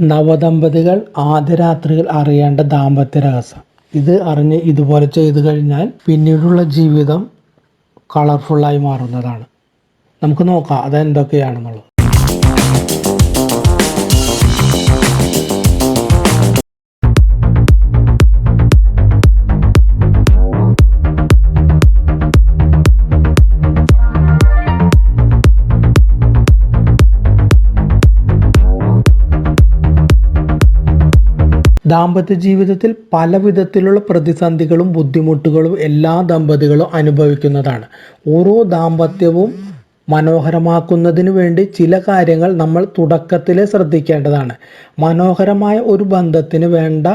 നവദമ്പതികൾ ആദ്യ രാത്രിയിൽ അറിയേണ്ട ദാമ്പത്യ രഹസ്യം. ഇത് അറിഞ്ഞ് ഇതുപോലെ ചെയ്തു കഴിഞ്ഞാൽ പിന്നീടുള്ള ജീവിതം കളർഫുള്ളായി മാറുന്നതാണ്. നമുക്ക് നോക്കാം അത് ദാമ്പത്യ ജീവിതത്തിൽ പല വിധത്തിലുള്ള പ്രതിസന്ധികളും ബുദ്ധിമുട്ടുകളും എല്ലാ ദമ്പതികളും അനുഭവിക്കുന്നതാണ്. ഓരോ ദാമ്പത്യവും മനോഹരമാക്കുന്നതിന് വേണ്ടി ചില കാര്യങ്ങൾ നമ്മൾ തുടക്കത്തിലെ ശ്രദ്ധിക്കേണ്ടതാണ്. മനോഹരമായ ഒരു ബന്ധത്തിന് വേണ്ട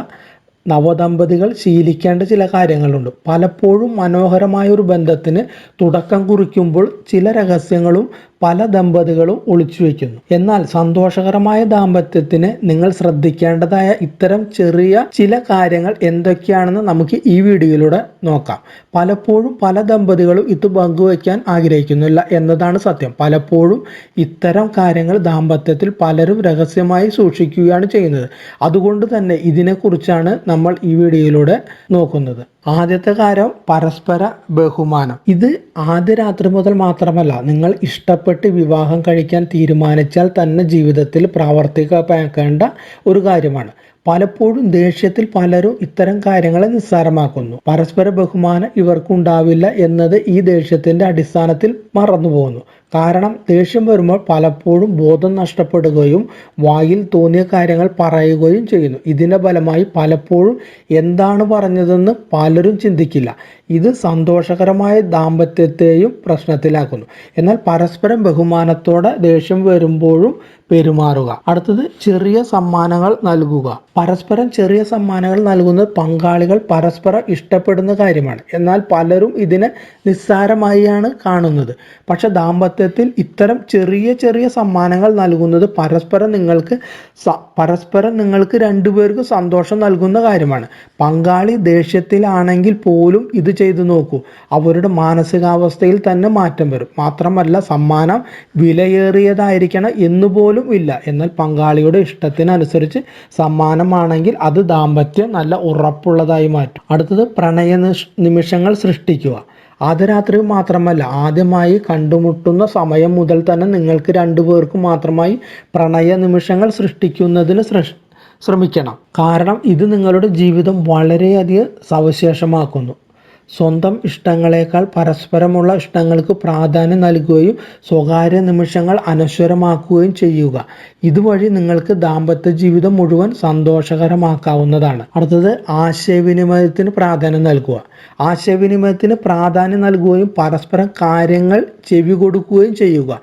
നവദമ്പതികൾ ശീലിക്കേണ്ട ചില കാര്യങ്ങളുണ്ട്. പലപ്പോഴും മനോഹരമായ ഒരു ബന്ധത്തിന് തുടക്കം കുറിക്കുമ്പോൾ ചില രഹസ്യങ്ങളും പല ദമ്പതികളും ഒളിച്ചു വയ്ക്കുന്നു. എന്നാൽ സന്തോഷകരമായ ദാമ്പത്യത്തിന് നിങ്ങൾ ശ്രദ്ധിക്കേണ്ടതായ ഇത്തരം ചെറിയ ചില കാര്യങ്ങൾ എന്തൊക്കെയാണെന്ന് നമുക്ക് ഈ വീഡിയോയിലൂടെ നോക്കാം. പലപ്പോഴും പല ദമ്പതികളും ഇത് പങ്കുവയ്ക്കാൻ ആഗ്രഹിക്കുന്നില്ല എന്നതാണ് സത്യം. പലപ്പോഴും ഇത്തരം കാര്യങ്ങൾ ദാമ്പത്യത്തിൽ പലരും രഹസ്യമായി സൂക്ഷിക്കുകയാണ് ചെയ്യുന്നത്. അതുകൊണ്ട് തന്നെ ഇതിനെക്കുറിച്ചാണ് നമ്മൾ ഈ വീഡിയോയിലൂടെ നോക്കുന്നത്. ആദ്യത്തെ കാര്യം പരസ്പര ബഹുമാനം. ഇത് ആദ്യ രാത്രി മുതൽ മാത്രമല്ല നിങ്ങൾ ഇഷ്ടപ്പെട്ട് വിവാഹം കഴിക്കാൻ തീരുമാനിച്ചാൽ തന്നെ ജീവിതത്തിൽ പ്രാവർത്തികമാക്കേണ്ട ഒരു കാര്യമാണ്. പലപ്പോഴും ദേഷ്യത്തിൽ പലരും ഇത്തരം കാര്യങ്ങളെ നിസ്സാരമാക്കുന്നു. പരസ്പര ബഹുമാനം ഇവർക്കുണ്ടാവില്ല എന്നത് ഈ ദേഷ്യത്തിന്റെ അടിസ്ഥാനത്തിൽ മറന്നുപോകുന്നു കാരണം ദേഷ്യം വരുമ്പോൾ പലപ്പോഴും ബോധം നഷ്ടപ്പെടുകയും വായിൽ തോന്നിയ കാര്യങ്ങൾ പറയുകയും ചെയ്യുന്നു. ഇതിന്റെ ഫലമായി പലപ്പോഴും എന്താണ് പറഞ്ഞതെന്ന് പലരും ചിന്തിക്കില്ല. ഇത് സന്തോഷകരമായ ദാമ്പത്യത്തെയും പ്രശ്നത്തിലാക്കുന്നു. എന്നാൽ പരസ്പരം ബഹുമാനത്തോടെ ദേഷ്യം വരുമ്പോഴും പെരുമാറുക. അടുത്തത് ചെറിയ സമ്മാനങ്ങൾ നൽകുക. പരസ്പരം ചെറിയ സമ്മാനങ്ങൾ നൽകുന്നത് പങ്കാളികൾ പരസ്പരം ഇഷ്ടപ്പെടുന്ന കാര്യമാണ്. എന്നാൽ പലരും ഇതിനെ നിസ്സാരമായാണ് കാണുന്നത്. പക്ഷെ ദാമ്പത്യത്തിൽ ഇത്തരം ചെറിയ ചെറിയ സമ്മാനങ്ങൾ നൽകുന്നത് പരസ്പരം നിങ്ങൾക്ക് പരസ്പരം നിങ്ങൾക്ക് രണ്ടുപേർക്കും സന്തോഷം നൽകുന്ന കാര്യമാണ്. പങ്കാളി ദേഷ്യത്തിലാണെങ്കിൽ പോലും ഇത് ചെയ്തു നോക്കൂ. അവരുടെ മാനസികാവസ്ഥയിൽ തന്നെ മാറ്റം വരും. മാത്രമല്ല സമ്മാനം വിലയേറിയതായിരിക്കണം എന്നുപോലും ഇല്ല. എന്നാൽ പങ്കാളിയുടെ ഇഷ്ടത്തിനനുസരിച്ച് സമ്മാനമാണെങ്കിൽ അത് ദാമ്പത്യം നല്ല ഉറപ്പുള്ളതായി മാറ്റും. അടുത്തത് പ്രണയ നിമിഷങ്ങൾ സൃഷ്ടിക്കുക. ആദ്യ രാത്രി മാത്രമല്ല ആദ്യമായി കണ്ടുമുട്ടുന്ന സമയം മുതൽ തന്നെ നിങ്ങൾക്ക് രണ്ടുപേർക്കും മാത്രമായി പ്രണയ നിമിഷങ്ങൾ സൃഷ്ടിക്കുന്നതിന് ശ്രമിക്കണം. കാരണം ഇത് നിങ്ങളുടെ ജീവിതം വളരെയധികം സവിശേഷമാക്കുന്നു. സ്വന്തം ഇഷ്ടങ്ങളെക്കാൾ പരസ്പരമുള്ള ഇഷ്ടങ്ങൾക്ക് പ്രാധാന്യം നൽകുകയും സ്വകാര്യ നിമിഷങ്ങൾ അനശ്വരമാക്കുകയും ചെയ്യുക. ഇതുവഴി നിങ്ങൾക്ക് ദാമ്പത്യ ജീവിതം മുഴുവൻ സന്തോഷകരമാക്കാവുന്നതാണ്. അടുത്തത് ആശയവിനിമയത്തിന് പ്രാധാന്യം നൽകുക. ആശയവിനിമയത്തിന് പ്രാധാന്യം നൽകുകയും പരസ്പരം കാര്യങ്ങൾ ചെവി കൊടുക്കുകയും ചെയ്യുക.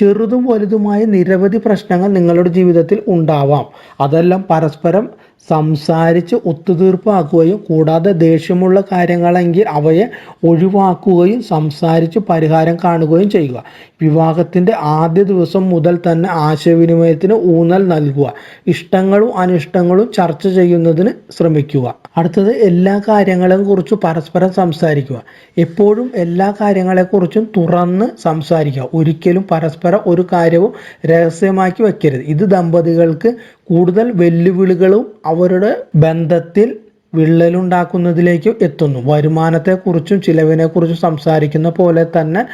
ചെറുതും വലുതുമായ നിരവധി പ്രശ്നങ്ങൾ നിങ്ങളുടെ ജീവിതത്തിൽ ഉണ്ടാവാം. അതെല്ലാം പരസ്പരം സംസാരിച്ച് ഒത്തുതീർപ്പാക്കുകയും കൂടാതെ ദേഷ്യമുള്ള കാര്യങ്ങളെങ്കിൽ അവയെ ഒഴിവാക്കുകയും സംസാരിച്ച് പരിഹാരം കാണുകയും ചെയ്യുക. വിവാഹത്തിന്റെ ആദ്യ ദിവസം മുതൽ തന്നെ ആശയവിനിമയത്തിന് ഊന്നൽ നൽകുക. ഇഷ്ടങ്ങളും അനിഷ്ടങ്ങളും ചർച്ച ചെയ്യുന്നതിന് ശ്രമിക്കുക. അടുത്തത് എല്ലാ കാര്യങ്ങളെയും കുറിച്ച് പരസ്പരം സംസാരിക്കുക. എപ്പോഴും എല്ലാ കാര്യങ്ങളെക്കുറിച്ചും തുറന്ന് സംസാരിക്കുക. ഒരിക്കലും പരസ്പരം ഒരു കാര്യവും രഹസ്യമാക്കി വെക്കരുത്. ഇത് ദമ്പതികൾക്ക് കൂടുതൽ വെല്ലുവിളികളും അവരുടെ ബന്ധത്തിൽ വിള്ളലുണ്ടാക്കുന്നതിലേക്കും എത്തുന്നു. വരുമാനത്തെക്കുറിച്ചും ചിലവിനെക്കുറിച്ചും സംസാരിക്കുന്ന പോലെ തന്നെ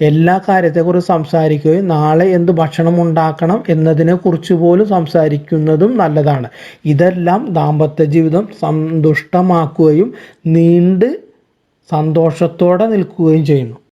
എല്ലാ കാര്യത്തെക്കുറിച്ചും സംസാരിക്കുകയും നാളെ എന്ത് ഭക്ഷണം ഉണ്ടാക്കണം എന്നതിനെക്കുറിച്ച് പോലും സംസാരിക്കുന്നതും നല്ലതാണ്. ഇതെല്ലാം ദാമ്പത്യ ജീവിതം സന്തുഷ്ടമാക്കുകയും നീണ്ട് സന്തോഷത്തോടെ നിൽക്കുകയും ചെയ്യുന്നു.